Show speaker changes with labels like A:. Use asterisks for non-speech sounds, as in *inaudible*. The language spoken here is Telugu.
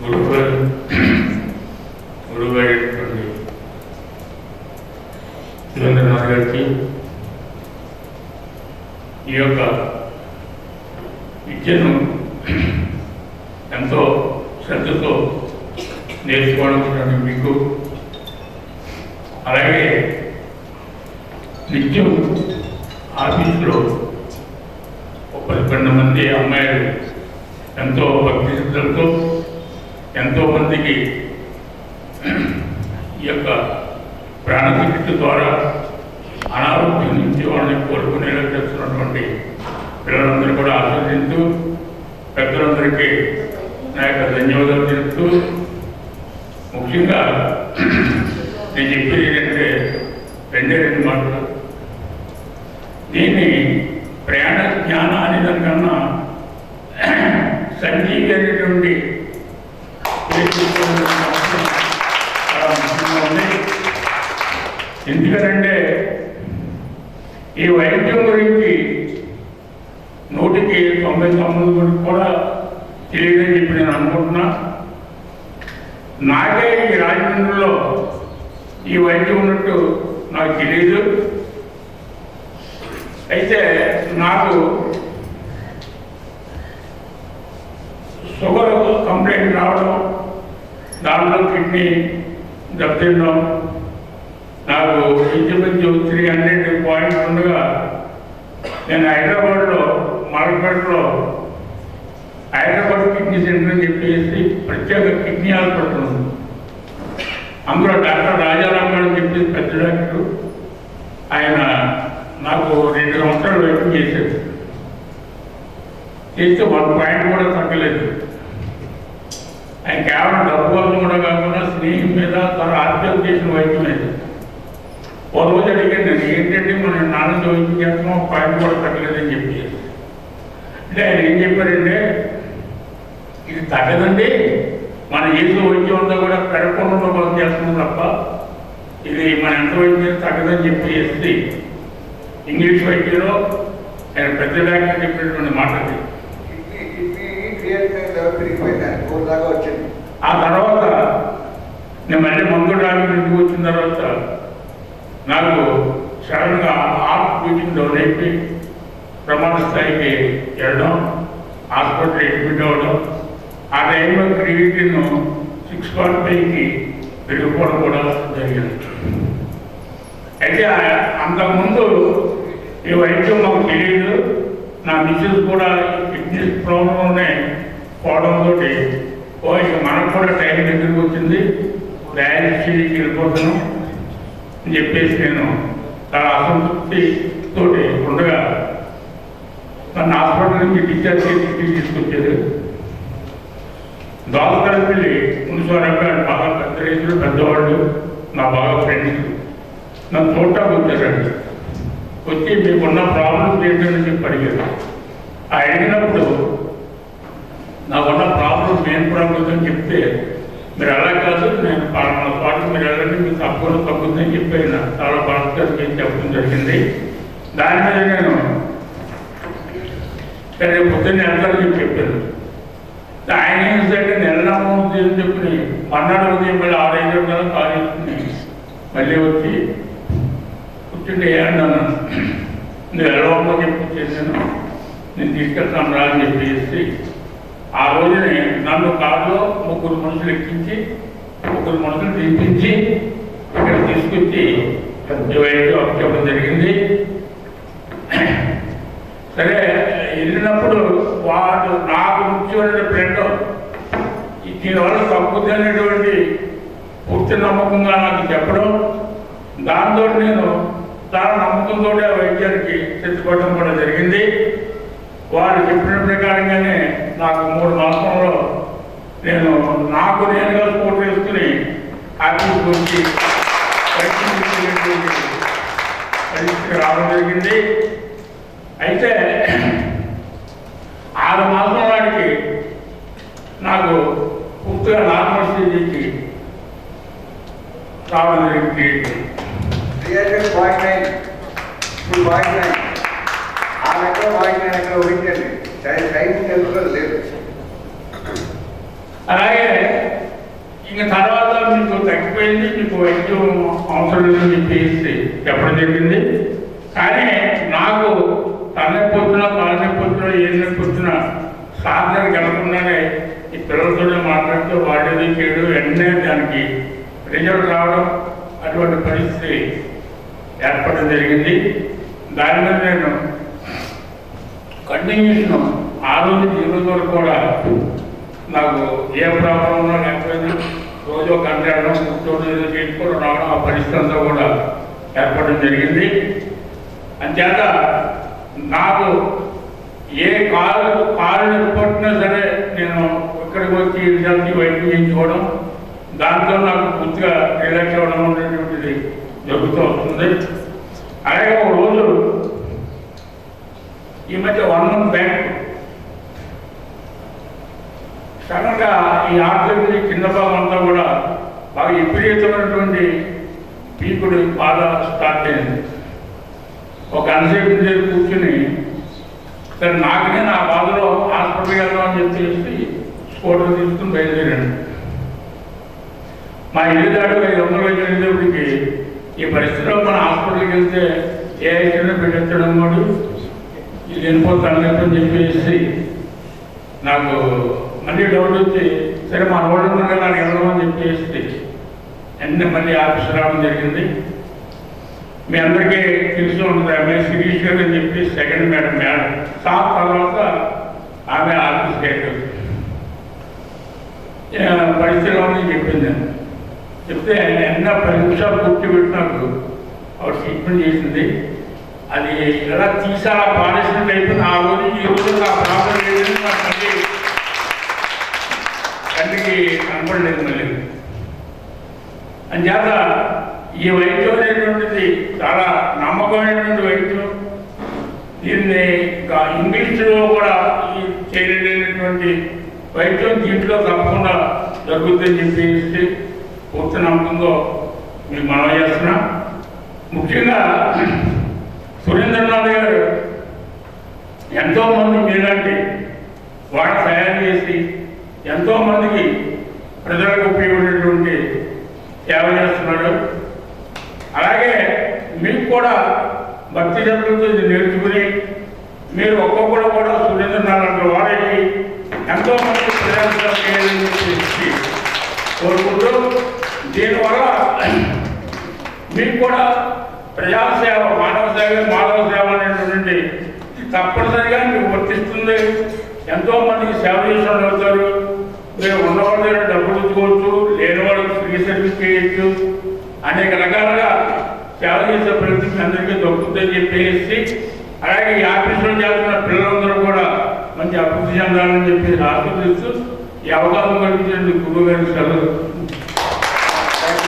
A: గురువు గారు సురేంద్రనాథ్ గారికి ఈ యొక్క విద్యను ఎంతో శ్రద్ధతో నేర్చుకోవడం మీకు. అలాగే నిత్యం ఆఫీసులో మంది అమ్మాయిలు ఎంతో భక్తి శ్రద్ధలతో ఎంతో మందికి ఈ యొక్క ప్రాణచికిత్స ద్వారా అనారోగ్యం నుంచి వాళ్ళని కోలుకునేలా చేస్తున్నటువంటి పిల్లలందరూ కూడా ఆశీర్దిస్తూ పెద్దలందరికీ నా యొక్క ధన్యవాదాలు తెలుపుతూ ముఖ్యంగా నేను చెప్పేది ఏంటంటే రెండే రెండు మాటలు దీన్ని ప్రయాణ జ్ఞాన అనే దానికన్నా సంజీవి అనేటువంటి చాలా ముఖ్యంగా ఉంది ఎందుకనంటే ఈ వైద్యం గురించి నూటికి తొంభై తొమ్మిది గురించి కూడా తెలియదని చెప్పి నేను అనుకుంటున్నా. నాకే ఈ రాజమండ్రిలో ఈ వైద్యం ఉన్నట్టు నాకు తెలియదు అయితే నాకు షుగర్ కంప్లైంట్ రావడం దాంట్లో కిడ్నీ దెబ్బతిండడం నాకు ఇంచుమించు త్రీ హండ్రెడ్ పాయింట్స్ ఉండగా నేను హైదరాబాద్లో మార్కెట్లో హైదరాబాద్ కిడ్నీ సెంటర్ అని చెప్పేసి ప్రత్యేక కిడ్నీ హాస్పిటల్ ఉంది. అందులో డాక్టర్ రాజారాం గారు చెప్పేసి పెద్ద డాక్టర్. ఆయన నాకు రెండు సంవత్సరాలు వైపు చేశాడు చేస్తే వన్ పాయింట్ కూడా తగ్గలేదు. ఆయన కేవలం డబ్బు వల్ల కూడా కాకుండా స్నేహం మీద తన ఆత్మహత్య చేసిన వైద్యం మీద ఓ రోజు అడిగాను నేను ఏంటంటే మనం నాన్న వైద్యం చేస్తున్నాం ఒక పాయింట్ కూడా తగ్గలేదని చెప్పి అంటే ఆయన ఏం చెప్పారంటే ఇది తగ్గదండి మన ఏదో వైద్యం ఉందో కూడా పెరగకుండా మనం చేస్తున్నాం తప్ప ఇది మన ఎంత వైద్యం తగ్గదని చెప్పి ఇంగ్లీష్ వైద్యంలో ఆయన పెద్ద డాక్టర్ చెప్పినటువంటి మాట అది.
B: దాకా వచ్చింది
A: ఆ తర్వాత నేను మళ్ళీ మందు డాక్టర్ ఇంటికి వచ్చిన తర్వాత నాకు సడన్గా హార్ట్ బీటింగ్ డౌన్ అయిపోయి ప్రమాణ స్థాయికి వెళ్ళడం హాస్పిటల్ అడ్మిట్ అవ్వడం ఆ టైంలో క్రియేటిన్ సిక్స్ పాయింట్ ఫైవ్కి పెరిగిపోవడం కూడా జరిగింది. అయితే అంతకుముందు ఈ వైద్యం మాకు తెలియదు. నా మిస్సెస్ కూడా కిడ్నీ ప్రాబ్లంలోనే పోవడంతో ఓ ఇక మనకు కూడా టైం దగ్గరికి వచ్చింది. డయాలసిస్కి వెళ్ళిపోతున్నాం. అని చెప్పేసి నేను చాలా అసంతృప్తి తోటి ఉండగా నన్ను హాస్పిటల్ నుంచి డిశ్చార్జ్ చేసి ఇంటికి తీసుకొచ్చారు దాసకరపల్లి వెళ్ళి గారు బాగా పెద్ద రైతులు పెద్దవాళ్ళు నా బాగా ఫ్రెండ్స్ నన్ను చూడటానికి వచ్చారండి. వచ్చి మీకున్న ప్రాబ్లమ్స్ ఏంటని చెప్పి అడిగారు. ఆ అడిగినప్పుడు నాకున్న ప్రాబ్లమ్స్ ఏం ప్రాబ్లం అని చెప్తే మీరు అలా కాదు నేను పలానా పాటు మీరు వెళ్ళండి మీకు తప్పులు తగ్గుతుందని చెప్పి చాలా చాలా మీకు చెప్పడం జరిగింది. దాని మీద నేను సరే పొద్దున్న వెళ్తాను చెప్పి చెప్పాను. ఆయన ఏంటంటే నెలనామా ఉంది అని చెప్పి మన్నాడు ఉదయం మళ్ళీ ఆరైదు గంటల కాల్ చేసుకుని మళ్ళీ వచ్చి కూర్చుంటే ఏమన్నాను నువ్వు వెళ్ళవమ్మని చెప్పి చేశాను నేను తీసుకెళ్తాను రా అని చెప్పేసి ఆ రోజునే నన్ను కారులో ముగ్గురు మనుషులు ఎక్కించి ముగ్గురు మనుషులు దింపించి ఇక్కడ తీసుకొచ్చి వైద్యం చెప్పడం జరిగింది. సరే వెళ్ళినప్పుడు వాడు నాకు ముఖ్యమైన ఫ్రెండ్. దీనివల్ల తగ్గుద్ది అనేటువంటి పూర్తి నమ్మకంగా నాకు చెప్పడం. దాంతో నేను చాలా నమ్మకంతో ఆ వైద్యానికి తెచ్చుకోవడం కూడా జరిగింది. వారు చెప్పిన ప్రకారంగానే నాకు మూడు మాసంలో నేను నాకు నేనుగా స్పోర్ట్ వేసుకుని అభివృద్ధి వచ్చి పరిస్థితి రావడం జరిగింది. అయితే *clears throat* ఆరు మాసం వాడికి నాకు పూర్తిగా నార్మల్ స్టేజీకి రావడం జరిగింది.
B: Point nine. ఇప్పుడు పాయింట్ నైన్. ఆ లెక్క పాయింట్ నైన్ ఎక్కడ ఊహించండి
A: అలాగే ఇంకా తర్వాత మీకు తగ్గిపోయింది మీకు వైద్యం అవసరం లేదు చెప్పేసి చెప్పడం జరిగింది. కానీ నాకు తలనొప్పి పొద్దున కాలనొప్పి పొద్దున ఏ నొప్పి సాధనని సాధన ఈ పిల్లలతోనే మాట్లాడుతూ వాడేది చేయడం వెంటనే దానికి రిజల్ట్ రావడం అటువంటి పరిస్థితి ఏర్పడడం జరిగింది. దాని మీద నేను కంటిన్యూషన్ ఆ రోజు ఈ రోజు వరకు కూడా నాకు ఏ ప్రాబ్లం ఉన్నా లేకపోతే రోజు ఒక గంట వెళ్ళడం కూర్చోవడం ఏదో చేసుకోవడం రావడం ఆ పరిస్థితి అంతా కూడా ఏర్పడడం జరిగింది. అంచేత నాకు ఏ కాలు కాలు పట్టినా సరే నేను ఇక్కడికి వచ్చి రిజల్ట్ వైద్యం చేయించుకోవడం దాంతో నాకు పూర్తిగా రిలాక్స్ అవ్వడం అనేటువంటిది జరుగుతూ వస్తుంది. అలాగే ఒక రోజు ఈ మధ్య వన్ మంత్ బ్యాక్. సడన్గా ఈ ఆర్థిక కింద భాగం కూడా బాగా విపరీతమైనటువంటి పీకుడు బాధ స్టార్ట్ అయింది. ఒక అన్సేపు దగ్గర కూర్చుని సరే నాకు నేను ఆ బాధలో హాస్పిటల్కి వెళ్దాం అని చెప్పేసి స్కూటర్ తీసుకుని బయలుదేరాను. మా ఇల్లు దాటి ఐదు వందలు వెళ్ళేటప్పటికి ఈ పరిస్థితిలో మన హాస్పిటల్కి వెళ్తే ఏ ఐటమ్ పెట్టించడం కూడా ఇది వెళ్ళిపోతాను అని చెప్పేసి నాకు మళ్ళీ డౌట్ వచ్చి సరే మా రోడ్డు నాకు వెళ్ళమని చెప్పేసి వెంటనే మళ్ళీ ఆఫీస్ రావడం జరిగింది. మీ అందరికీ తెలిసి ఉంటుంది ఆమె శిరీష్ గారు అని చెప్పి సెకండ్ మేడం మేడం సాఫ్ తర్వాత ఆమె ఆఫీస్కి వెళ్ళింది పరిస్థితిలో ఉంది చెప్పింది చెప్తే ఆయన ఎన్న పది పూర్తి పెట్టినప్పుడు నాకు ఆవిడ ట్రీట్మెంట్ చేసింది. అది ఎలా తీసా పారేసినట్టు అయిపోయింది ఆ రోజు ఈ రోజు నా ప్రాబ్లం లేదని నాకు మళ్ళీ కంటికి కనపడలేదు మళ్ళీ. అంచేత ఈ వైద్యం అనేటువంటిది చాలా నమ్మకమైనటువంటి వైద్యం. దీన్ని ఇంకా ఇంగ్లీష్లో కూడా ఈ చేయలేనటువంటి వైద్యం దీంట్లో తప్పకుండా జరుగుతుందని చెప్పేసి పూర్తి నమ్మకంతో మీకు మనం చేస్తున్నాం. ముఖ్యంగా సురేంద్రనాథ్ గారు ఎంతో మంది మీలాంటి వాడు తయారు చేసి ఎంతో మందికి ప్రజలకు ఉపయోగపడేటువంటి సేవ చేస్తున్నాడు అలాగే మీకు కూడా భక్తి జరుగుతుంది నేర్చుకుని మీరు ఒక్కొక్కరు కూడా సురేంద్రనాథ్ వాడేసి ఎంతో మంది ప్రజలకు కోరుకుంటూ దీనివల్ల మీకు కూడా ప్రజాసేవ మానవ మాధవ సేవ అనేటువంటి తప్పనిసరిగా మీకు వర్తిస్తుంది. ఎంతో మందికి సేవ చేసిన అవుతారు. మీరు ఉన్నవాళ్ళ దగ్గర డబ్బులు ఇచ్చుకోవచ్చు లేని వాళ్ళకి ఫ్రీ సర్వీస్ చేయొచ్చు. అనేక రకాలుగా సేవ చేసే ప్రయత్నం అందరికీ దొరుకుతుందని చెప్పేసి అలాగే ఈ ఆఫీసులో చేస్తున్న పిల్లలందరూ కూడా మంచి అభివృద్ధి చెందాలని చెప్పేసి ఆశీర్వదిస్తూ ఈ అవకాశం కల్పించిన గురువు గారికి సెలవు.